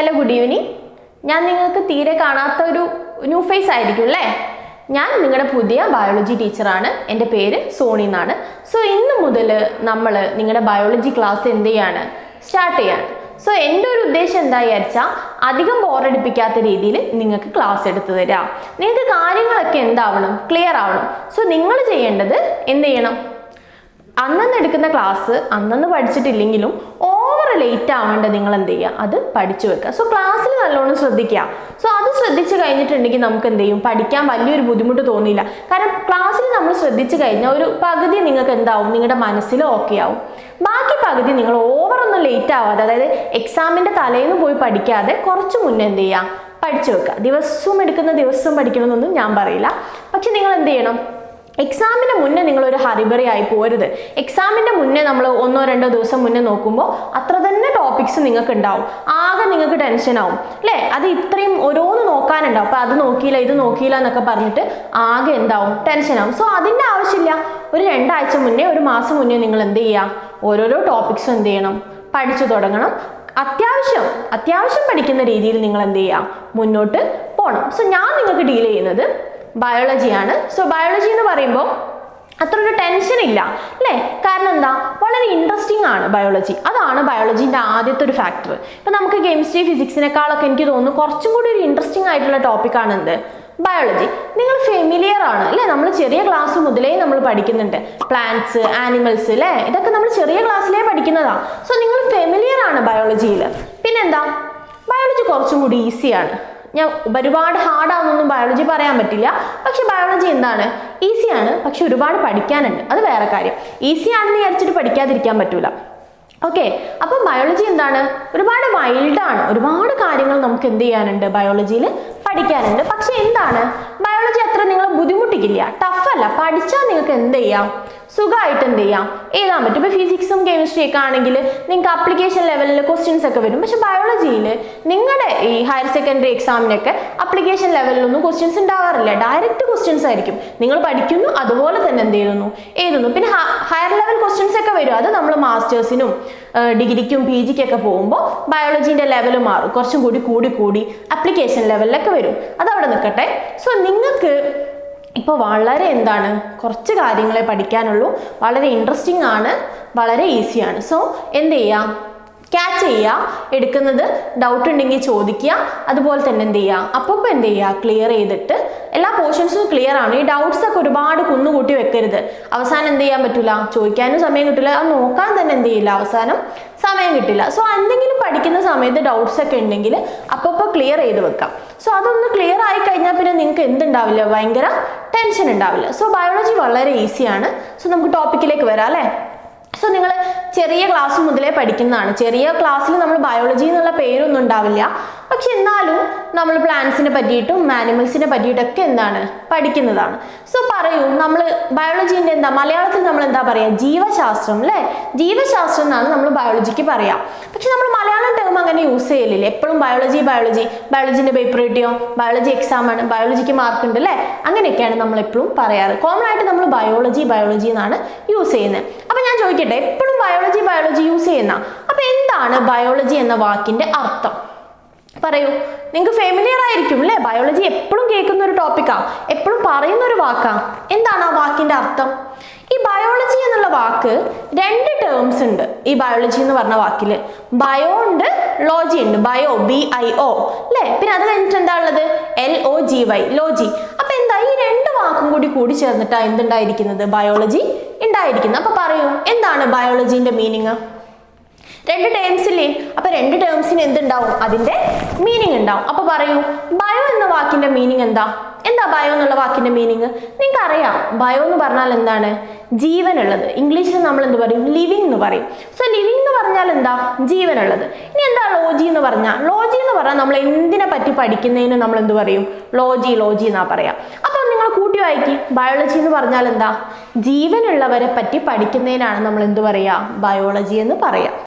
Hello good evening ഞാൻ നിങ്ങൾക്ക് തീരെ കാണാത്ത ഒരു ന്യൂ ഫേസ് ആയിരിക്കും അല്ലേ? ഞാൻ നിങ്ങളുടെ പുതിയ ബയോളജി ടീച്ചറാണ് എന്റെ പേര് സോണി എന്നാണ്. സോ ഇന്ന് മുതൽ നമ്മൾ നിങ്ങളുടെ ബയോളജി ക്ലാസ് എന്ത് ചെയ്യാണ്? സ്റ്റാർട്ട് ചെയ്യാണ്. സോ എന്റെ ഒരു ഉദ്ദേശം എന്താ വിചാരിച്ചാൽ അധികം ബോറടിപ്പിക്കാത്ത രീതിയിൽ നിങ്ങൾക്ക് ക്ലാസ് എടുത്തു തരാം. നിങ്ങൾക്ക് കാര്യങ്ങളൊക്കെ എന്താവണം? ക്ലിയർ ആവണം. സോ നിങ്ങൾ ചെയ്യേണ്ടത് എന്ത് ചെയ്യണം? അന്നന്ന് എടുക്കുന്ന ക്ലാസ് അന്നന്ന് പഠിച്ചിട്ടില്ലെങ്കിലും ഓവർ ലേറ്റ് ആവേണ്ട നിങ്ങൾ എന്ത് ചെയ്യുക അത് പഠിച്ചു വെക്കുക. സോ ക്ലാസ്സിൽ നല്ലോണം ശ്രദ്ധിക്കുക. സോ അത് ശ്രദ്ധിച്ചു കഴിഞ്ഞിട്ടുണ്ടെങ്കിൽ നമുക്ക് എന്ത് ചെയ്യും പഠിക്കാൻ വലിയൊരു ബുദ്ധിമുട്ട് തോന്നിയില്ല. കാരണം ക്ലാസ്സിൽ നമ്മൾ ശ്രദ്ധിച്ചു കഴിഞ്ഞാൽ ഒരു പകുതി നിങ്ങൾക്ക് എന്താവും? നിങ്ങളുടെ മനസ്സിൽ ഓക്കെ ആവും. ബാക്കി പകുതി നിങ്ങൾ ഓവർ ഒന്നും ലേറ്റ് ആവാതെ അതായത് എക്സാമിന്റെ തലേന്ന് പോയി പഠിക്കാതെ കുറച്ച് മുന്നേ എന്ത് ചെയ്യുക പഠിച്ചു വെക്കുക. ദിവസവും എടുക്കുന്ന ദിവസവും പഠിക്കണമെന്നൊന്നും ഞാൻ പറയില്ല. പക്ഷെ നിങ്ങൾ എന്ത് ചെയ്യണം എക്സാമിന് മുന്നേ നിങ്ങൾ ഒരു ഹറിബറി ആയി പോരുത്. എക്സാമിന്റെ മുന്നേ നമ്മൾ ഒന്നോ രണ്ടോ ദിവസം മുന്നേ നോക്കുമ്പോൾ അത്ര തന്നെ ടോപ്പിക്സ് നിങ്ങൾക്ക് ഉണ്ടാവും ആകെ നിങ്ങൾക്ക് ടെൻഷൻ ആവും. അല്ലേ? അത് ഇത്രയും ഓരോന്ന് നോക്കാനുണ്ടാവും. അപ്പൊ അത് നോക്കിയില്ല ഇത് നോക്കിയില്ല എന്നൊക്കെ പറഞ്ഞിട്ട് ആകെ എന്താവും? ടെൻഷൻ ആവും. സോ അതിന്റെ ആവശ്യമില്ല. ഒരു രണ്ടാഴ്ച മുന്നേ ഒരു മാസം മുന്നേ നിങ്ങൾ എന്ത് ചെയ്യുക ഓരോരോ ടോപ്പിക്സും എന്ത് ചെയ്യണം? പഠിച്ചു തുടങ്ങണം. അത്യാവശ്യം അത്യാവശ്യം പഠിക്കുന്ന രീതിയിൽ നിങ്ങൾ എന്ത് ചെയ്യുക മുന്നോട്ട് പോകണം സോ ഞാൻ നിങ്ങൾക്ക് ഡീൽ ചെയ്യുന്നത് ബയോളജിയാണ് സോ ബയോളജി എന്ന് പറയുമ്പോൾ അത്ര ഒരു ടെൻഷൻ ഇല്ല അല്ലേ? കാരണം എന്താ? വളരെ ഇൻട്രസ്റ്റിംഗ് ആണ് ബയോളജി അതാണ് ബയോളജീന്റെ ആദ്യത്തെ ഒരു ഫാക്ടർ ഇപ്പം നമുക്ക് കെമിസ്ട്രി ഫിസിക്സിനേക്കാളൊക്കെ എനിക്ക് തോന്നുന്നു കുറച്ചും കൂടി ഒരു ഇൻട്രസ്റ്റിംഗ് ആയിട്ടുള്ള ടോപ്പിക്കാണ് എന്ത്? ബയോളജി നിങ്ങൾ ഫെമിലിയർ ആണ് അല്ലേ? നമ്മൾ ചെറിയ ക്ലാസ് മുതലേ നമ്മൾ പഠിക്കുന്നുണ്ട്. പ്ലാന്റ്സ് ആനിമൽസ് അല്ലേ? ഇതൊക്കെ നമ്മൾ ചെറിയ ക്ലാസ്സിലേ പഠിക്കുന്നതാ. സോ നിങ്ങൾ ഫെമിലിയർ ആണ് ബയോളജിയിൽ പിന്നെന്താ? ബയോളജി കുറച്ചും കൂടി ഈസിയാണ് ഞാൻ ഒരുപാട് ഹാർഡാണെന്നൊന്നും ബയോളജി പറയാൻ പറ്റില്ല. പക്ഷെ ബയോളജി എന്താണ്? ഈസിയാണ് പക്ഷെ ഒരുപാട് പഠിക്കാനുണ്ട്. അത് വേറെ കാര്യം. ഈസിയാണെന്ന് വിചാരിച്ചിട്ട് പഠിക്കാതിരിക്കാൻ പറ്റൂല. ഓക്കെ അപ്പം ബയോളജി എന്താണ്? ഒരുപാട് വൈൽഡാണ് ഒരുപാട് കാര്യങ്ങൾ നമുക്ക് എന്ത് ചെയ്യാനുണ്ട് ബയോളജിയിൽ പഠിക്കാനുണ്ട്. പക്ഷെ എന്താണ്? ബയോളജി അത്ര നിങ്ങൾ ബുദ്ധിമുട്ടിക്കില്ല. ടഫല്ല പഠിച്ചാൽ നിങ്ങൾക്ക് എന്ത് ചെയ്യാം? സുഖമായിട്ട് എന്ത് ചെയ്യാം? എഴുതാൻ പറ്റും. ഇപ്പോൾ ഫിസിക്സും കെമിസ്ട്രി ഒക്കെ ആണെങ്കിൽ നിങ്ങൾക്ക് അപ്ലിക്കേഷൻ ലെവലിൽ ക്വസ്റ്റ്യൻസ് ഒക്കെ വരും. പക്ഷെ ബയോളജിയിൽ നിങ്ങളുടെ ഈ ഹയർ സെക്കൻഡറി എക്സാമിനൊക്കെ അപ്ലിക്കേഷൻ ലെവലിലൊന്നും ക്വസ്റ്റ്യൻസ് ഉണ്ടാവാറില്ല. ഡയറക്റ്റ് ക്വസ്റ്റ്യൻസ് ആയിരിക്കും. നിങ്ങൾ പഠിക്കുന്നു അതുപോലെ തന്നെ എന്ത് ചെയ്യുന്നു? എഴുതുന്നു. പിന്നെ ഹയർ ലെവൽ ക്വസ്റ്റ്യൻസ് ഒക്കെ വരും. അത് നമ്മൾ മാസ്റ്റേഴ്സിനും ഡിഗ്രിക്കും പി ജിക്കൊക്കെ പോകുമ്പോൾ ബയോളജീന്റെ ലെവൽ മാറും. കുറച്ചും കൂടി കൂടി കൂടി അപ്ലിക്കേഷൻ ലെവലിലൊക്കെ വരും. അതവിടെ നിൽക്കട്ടെ. സോ നിങ്ങൾക്ക് ഇപ്പോൾ വളരെ എന്താണ് കുറച്ച് കാര്യങ്ങളെ പഠിക്കാനുള്ളൂ. വളരെ ഇൻട്രസ്റ്റിംഗ് ആണ് വളരെ ഈസിയാണ് സോ എന്ത് ചെയ്യാം? ക്യാച്ച് ചെയ്യുക എടുക്കുന്നത് ഡൗട്ട് ഉണ്ടെങ്കിൽ ചോദിക്കുക. അതുപോലെ തന്നെ എന്ത് ചെയ്യുക അപ്പോൾ എന്ത് ചെയ്യുക ക്ലിയർ ചെയ്തിട്ട് എല്ലാ പോർഷൻസും ക്ലിയർ ആണ്. ഈ ഡൗട്ട്സ് ഒക്കെ ഒരുപാട് കുന്നുകൂട്ടി വെക്കരുത്. അവസാനം എന്ത് ചെയ്യാൻ പറ്റില്ല ചോദിക്കാനും സമയം കിട്ടില്ല അത് നോക്കാൻ തന്നെ എന്ത് ചെയ്യില്ല? അവസാനം സമയം കിട്ടില്ല. സോ എന്തെങ്കിലും പഠിക്കുന്ന സമയത്ത് ഡൗട്ട്സ് ഒക്കെ ഉണ്ടെങ്കിൽ അപ്പോൾ ക്ലിയർ ചെയ്ത് വെക്കാം. സോ അതൊന്ന് ക്ലിയർ ആയി കഴിഞ്ഞാൽ പിന്നെ നിങ്ങൾക്ക് എന്തുണ്ടാവില്ല? ഭയങ്കര ടെൻഷൻ ഉണ്ടാവില്ല. സോ ബയോളജി വളരെ ഈസിയാണ് സോ നമുക്ക് ടോപ്പിക്കിലേക്ക് വരാം അല്ലേ? സോ നിങ്ങൾ ചെറിയ ക്ലാസ് മുതലേ പഠിക്കുന്നതാണ്. ചെറിയ ക്ലാസ്സിൽ നമ്മൾ ബയോളജി എന്നുള്ള പേരൊന്നും ഉണ്ടാവില്ല. പക്ഷെ എന്നാലും നമ്മൾ പ്ലാന്റ്സിനെ പറ്റിയിട്ടും ആനിമൽസിനെ പറ്റിയിട്ടൊക്കെ എന്താണ്? പഠിക്കുന്നതാണ്. സോ പറയൂ നമ്മൾ ബയോളജീന്റെ എന്താ? മലയാളത്തിൽ നമ്മൾ എന്താ പറയുക ജീവശാസ്ത്രം അല്ലേ? ജീവശാസ്ത്രം എന്നാണ് നമ്മൾ ബയോളജിക്ക് പറയാം. പക്ഷെ നമ്മൾ മലയാളം ടേം അങ്ങനെ യൂസ് ചെയ്യലില്ല. എപ്പോഴും ബയോളജി ബയോളജി ബയോളജിന്റെ പേപ്പർ കിട്ടിയോ? ബയോളജി എക്സാം ആണ്. ബയോളജിക്ക് മാർക്ക് ഉണ്ട് അല്ലേ? അങ്ങനെയൊക്കെയാണ് നമ്മൾ എപ്പോഴും പറയാറ്. കോമൺ ആയിട്ട് നമ്മൾ ബയോളജി ബയോളജി എന്നാണ് യൂസ് ചെയ്യുന്നത് ചോദിക്കട്ടെ എപ്പോഴും ബയോളജി ബയോളജി യൂസ് ചെയ്യുന്ന അപ്പൊ എന്താണ് ബയോളജി എന്ന വാക്കിന്റെ അർത്ഥം? പറയൂ. നിങ്ങൾക്ക് ഫെമിലിയർ ആയിരിക്കും അല്ലേ ബയോളജി എപ്പോഴും കേൾക്കുന്ന ഒരു ടോപ്പിക്കാ എപ്പോഴും പറയുന്ന ഒരു വാക്കാ. എന്താണ് ആ വാക്കിന്റെ അർത്ഥം? ഈ ബയോളജി എന്നുള്ള വാക്ക് രണ്ട് ടേംസ് ഉണ്ട് ഈ ബയോളജി എന്ന് പറഞ്ഞ വാക്കിൽ ബയോ ഉണ്ട് ലോജി ഉണ്ട്. ബയോ ബി ഐ ഒ അല്ലേ പിന്നെ അത് കഴിഞ്ഞിട്ട് എന്താ ഉള്ളത്? L O G Y logy അപ്പൊ എന്താ ഈ രണ്ട് വാക്കും കൂടി കൂടി ചേർന്നിട്ടാ എന്തുണ്ടായിരിക്കുന്നത്? ബയോളജി ഉണ്ടായിരിക്കുന്നത് അപ്പൊ പറയൂ എന്താണ് ബയോളജിന്റെ മീനിങ് രണ്ട് ടേംസ് ഇല്ലേ? അപ്പൊ രണ്ട് ടേംസിന് എന്തുണ്ടാവും? അതിന്റെ മീനിങ് ഉണ്ടാവും. അപ്പൊ പറയൂ ബയോ എന്ന വാക്കിന്റെ മീനിങ് എന്താ? എന്താ ബയോ എന്നുള്ള വാക്കിന്റെ മീനിങ് നിങ്ങൾക്ക് അറിയാം ബയോ എന്ന് പറഞ്ഞാൽ എന്താണ്? ജീവനുള്ളത്. ഇംഗ്ലീഷിൽ നമ്മൾ എന്ത് പറയും? ലിവിങ് എന്ന് പറയും. സോ ലിവിങ് എന്ന് പറഞ്ഞാൽ എന്താ? ജീവനുള്ളത്. ഇനി എന്താ ലോജി എന്ന് പറഞ്ഞാൽ? ലോജി എന്ന് പറഞ്ഞാൽ നമ്മൾ എന്തിനെ പറ്റി പഠിക്കുന്നതിന് നമ്മൾ എന്ത് പറയും? ലോജി ലോജി എന്നാ പറയാം. അപ്പൊ നിങ്ങൾ കൂട്ടി വായിക്കി ബയോളജി എന്ന് പറഞ്ഞാൽ എന്താ ജീവനുള്ളവരെ പറ്റി പഠിക്കുന്നതിനാണ് നമ്മൾ എന്ത് പറയുക ബയോളജി എന്ന് പറയാം.